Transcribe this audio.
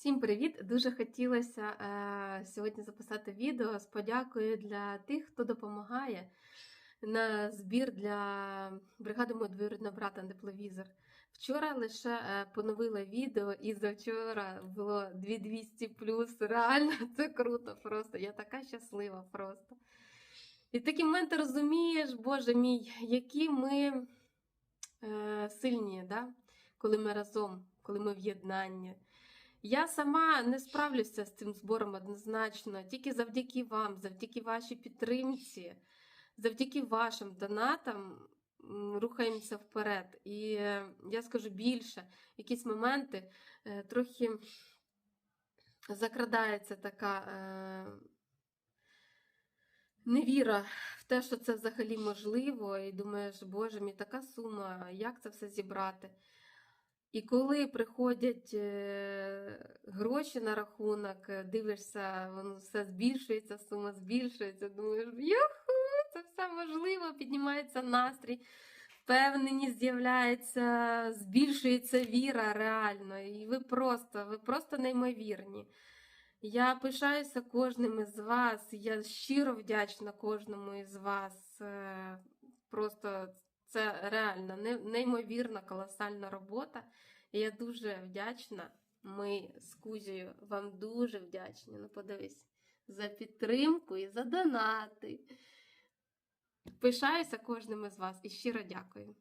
Всім привіт! Дуже хотілося е, сьогодні записати відео з подякою для тих, хто допомагає на збір для бригади мого двоюрідного брата на тепловізор. Вчора лише е, поновила відео, і завчора було 2200 плюс. Реально, це круто просто. Я така щаслива просто. І такі моменти розумієш, Боже мій, які ми е, сильні, да? коли ми разом, коли ми в єднанні. Я сама не справлюся з цим збором однозначно, тільки завдяки вам, завдяки вашій підтримці, завдяки вашим донатам рухаємося вперед. І е, я скажу більше, якісь моменти е, трохи закрадається така е, невіра в те, що це взагалі можливо, і думаєш, боже мій, така сума, як це все зібрати? І коли приходять гроші на рахунок, е, дивишся, воно все збільшується, сума збільшується, думаєш, юху, це все можливо, піднімається настрій, впевненість з'являється, збільшується віра реально. І ви просто, ви просто неймовірні. Я пишаюся кожним із вас. Я щиро вдячна кожному із вас. Е, Просто це реально неймовірна колосальна робота. І я дуже вдячна. Ми з Кузією вам дуже вдячні. Ну, подивись, за підтримку і за донати. Пишаюся кожним із вас і щиро дякую.